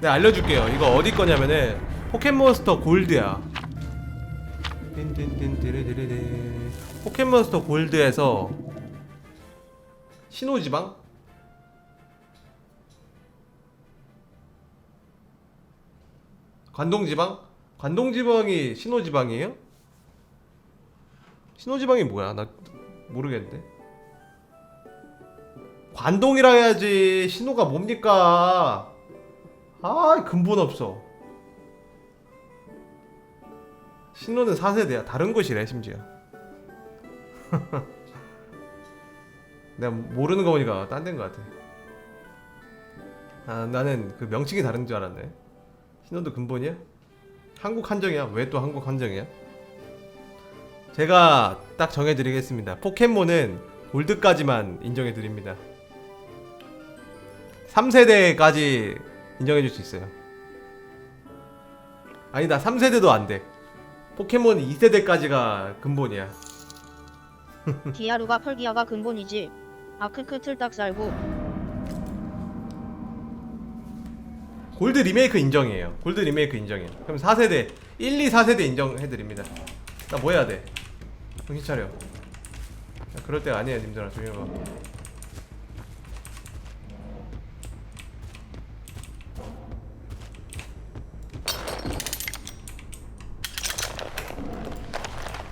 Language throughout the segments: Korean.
네 알려줄게요. 이거 어디 거냐면은 포켓몬스터 골드야. 포켓몬스터 골드에서 신호지방? 관동지방? 관동지방이 신호지방이에요? 신호지방이 뭐야? 나 모르겠는데. 관동이라 해야지 신호가 뭡니까? 아 근본 없어. 신호는 4세대야. 다른 곳이래 심지어. 내가 모르는 거 보니까 딴 데인 것 같아. 아 나는 그 명칭이 다른 줄 알았네. 신호도 근본이야? 한국 한정이야? 왜 또 한국 한정이야? 제가 딱 정해드리겠습니다. 포켓몬은 골드까지만 인정해드립니다. 3세대까지 인정해줄 수 있어요. 아니다, 3세대도 안 돼. 포켓몬 2세대까지가 근본이야. 기아루가 펄기아가 근본이지. 아크크 틀딱 살고 골드 리메이크 인정이에요. 골드 리메이크 인정이에요. 그럼 4세대, 1, 2, 4세대 인정해드립니다. 나 뭐 해야 돼? 정신 차려. 야, 그럴 때가 아니에요, 님들아. 조용히 봐.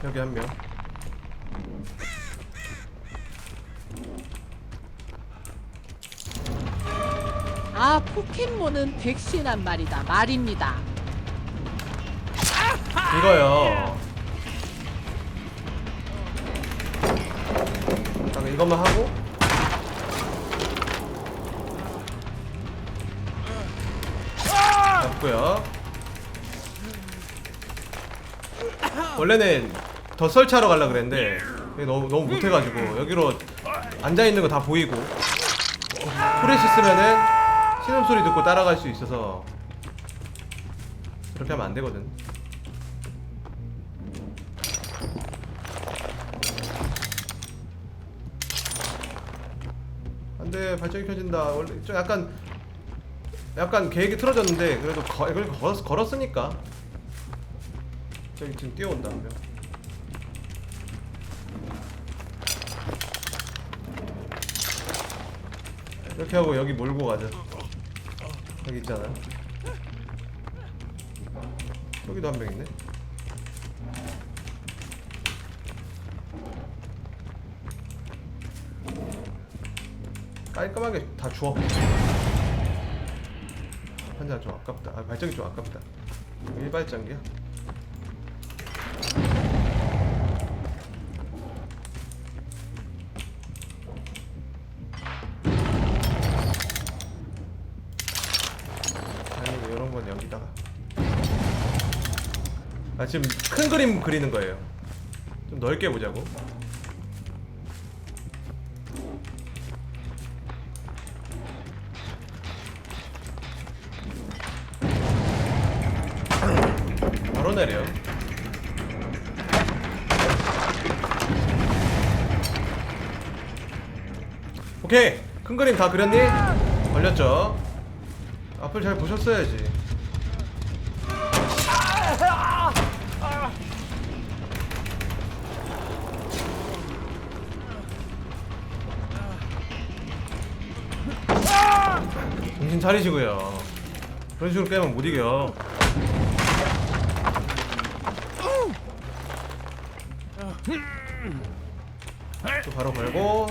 여기 한 명. 아 포켓몬은 백신한 말이다 말입니다. 이거요. 잠깐 이것만 하고. 잡고요. 원래는 더 설치하러 가려 그랬는데 너무 너무 못해가지고 여기로 앉아 있는 거 다 보이고 프레시 쓰면은 신음 소리 듣고 따라갈 수 있어서 그렇게 하면 안 되거든. 안돼 발전기 켜진다 원래 좀 약간 약간 계획이 틀어졌는데 그래도 거, 걸었, 걸었으니까 저기 지금 뛰어온다 한 명. 이렇게 하고 여기 몰고 가자. 여기 있잖아. 여기도 한 명 있네. 깔끔하게 다 주워. 한잔 좀 아깝다. 아 발전기 좀 아깝다. 일발전기야 아 지금 큰 그림 그리는 거예요 좀 넓게 보자고 바로 내려. 오케이 큰 그림 다 그렸니? 걸렸죠. 앞을 잘 보셨어야지. 정신 차리시고요. 그런 식으로 깨면 못 이겨. 또 바로 걸고.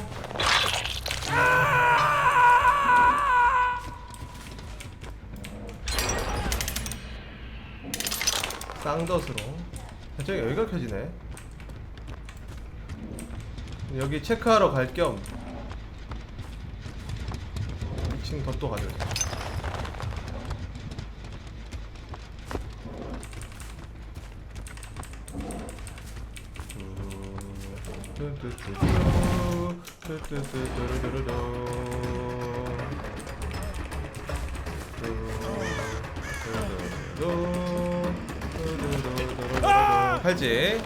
쌍덫으로. 갑자기 여기가 켜지네. 여기 체크하러 갈 겸. 2층 덧도 가져오 팔찌.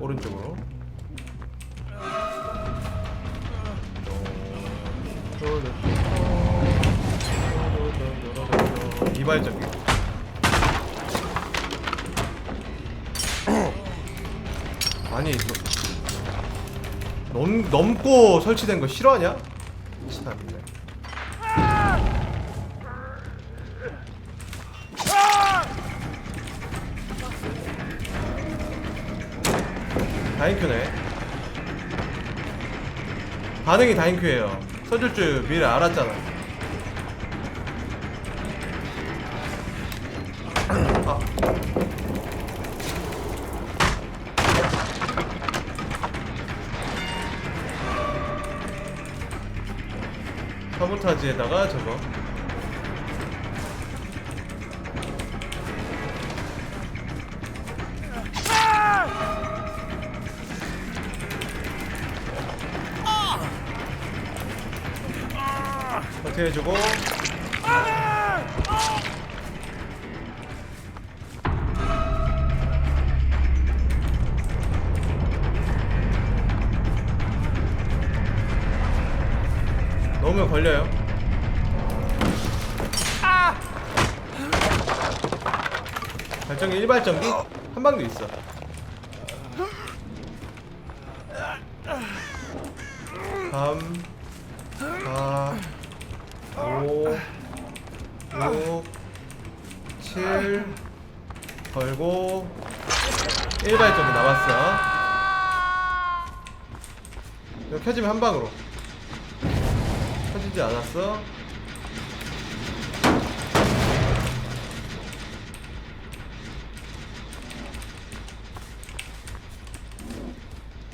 오른쪽으로. 이발적 아니 너, 넘, 넘고 설치된 거 싫어하냐? 참네 다인큐네. 반응이 다인큐예요. 써줄 줄 미리 알았잖아. 아 사보타지에다가 저거. 어떻게 해주고. 넣으면 걸려요 발전기 일발전기? 한 방도 있어. 삼, 사, 오, 육, 칠, 걸고 일발전기 남았어. 이거 켜지면 한 방으로. 켜지지 않았어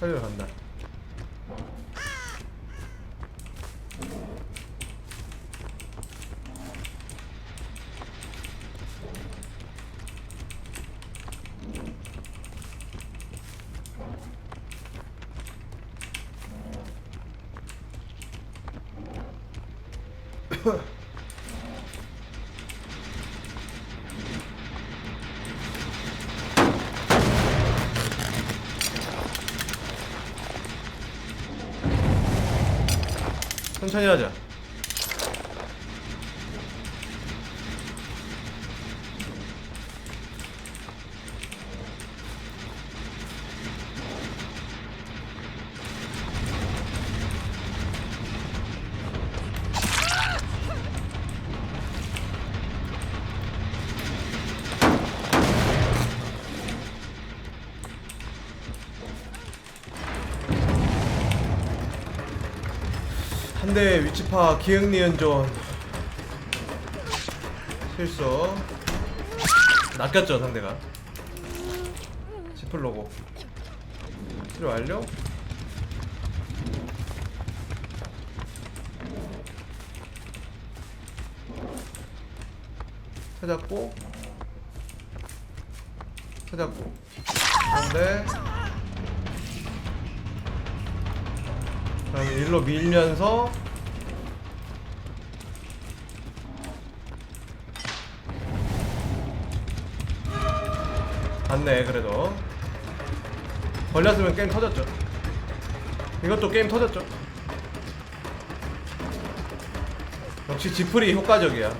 살려 간다 천천히 하자 한대 위치 파 기흥 니은존 실수. 낚였죠 상대가. 지플로고. 치료 완료. 찾았고. 찾았고. 한대 그다음에 일로 밀면서 맞네 그래도. 걸렸으면 게임 터졌죠. 이것도 게임 터졌죠. 역시 지플이 효과적이야.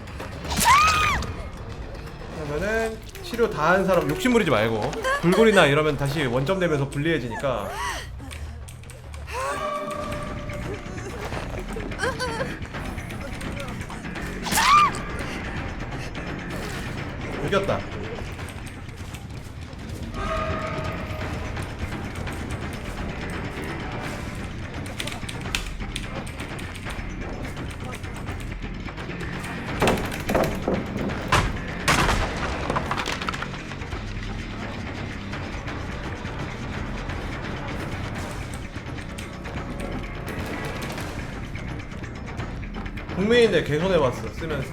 그러면은 치료 다 한 사람 욕심 부리지 말고 불굴이나 이러면 다시 원점 되면서 불리해지니까. 이겼다. 국민인데 개손해봤어 쓰면서.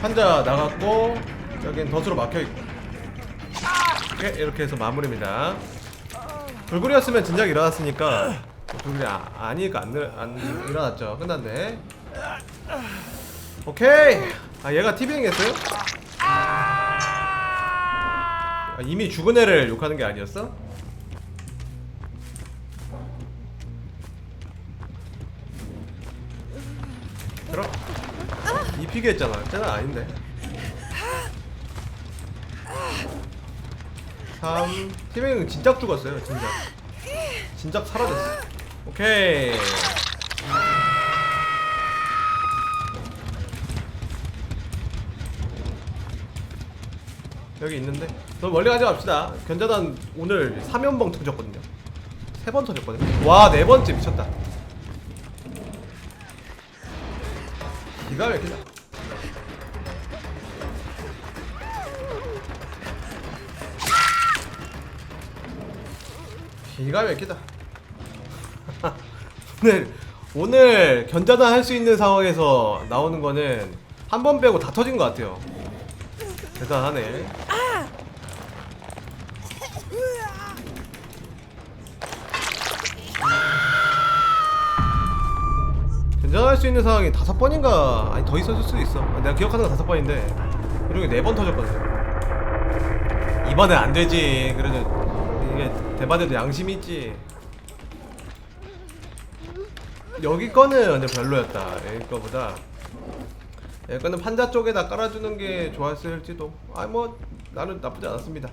환자 나갔고 여긴 덫으로 막혀있고. 이렇게, 이렇게 해서 마무리입니다. 불굴이었으면 진작 일어났으니까 불굴이 아, 아니니까 안, 일- 안 일어났죠. 끝났네. 오케이! 아 얘가 티빙 했어요? 아, 이미 죽은 애를 욕하는 게 아니었어? 이피게 했잖아. 쟤는 아닌데. 3 팀행은 진작 죽었어요. 진작. 진작 사라졌어. 오케이. 여기 있는데 너무 멀리 가지 맙시다 견자단 오늘 3연봉 터졌거든요 3번 터졌거든요 와 네 번째 미쳤다 기가 막히다 기가 막히다. 오늘 오늘 견자단 할 수 있는 상황에서 나오는 거는 한 번 빼고 다 터진 것 같아요. 대단하네. 견전할 수 있는 상황이 다섯 번인가? 아니 더 있었을 수도 있어. 내가 기억하는 건 다섯 번인데. 이렇게 네 번 터졌거든. 이번엔 안 되지. 그래도 이게 대바대도 양심이 있지 여기 거는 근데 별로였다 여기 거보다 여기 거는 판자 쪽에다 깔아주는 게 좋았을지도 아 뭐 나는 나쁘지 않았습니다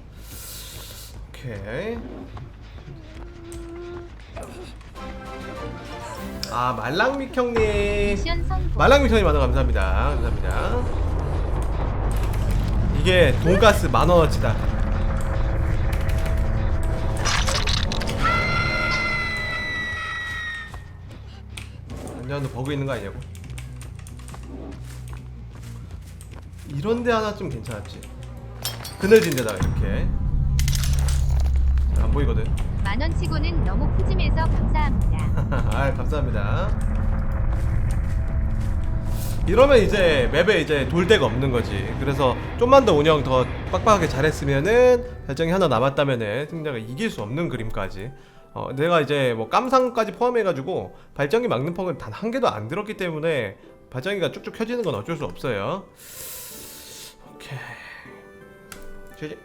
오케이 아 말랑미형님. 말랑미션이 만원 감사합니다. 감사합니다. 이게 돈가스 만 원어치다. 완전 버그 있는 거 아니냐고? 이런 데 하나 좀 괜찮았지. 그늘진 데다가 이렇게 잘 안 보이거든. 만원 치고는 너무 푸짐해서 감사합니다. 아 감사합니다. 이러면 이제 맵에 이제 돌 데가 없는 거지. 그래서 좀만 더 운영 더 빡빡하게 잘했으면은 발정이 하나 남았다면은 승자가 이길 수 없는 그림까지. 어, 내가 이제 뭐 깜상까지 포함해가지고 발정이 막는 퍽은 단 한 개도 안 들었기 때문에 발정이가 쭉쭉 켜지는 건 어쩔 수 없어요. 오케이. GG.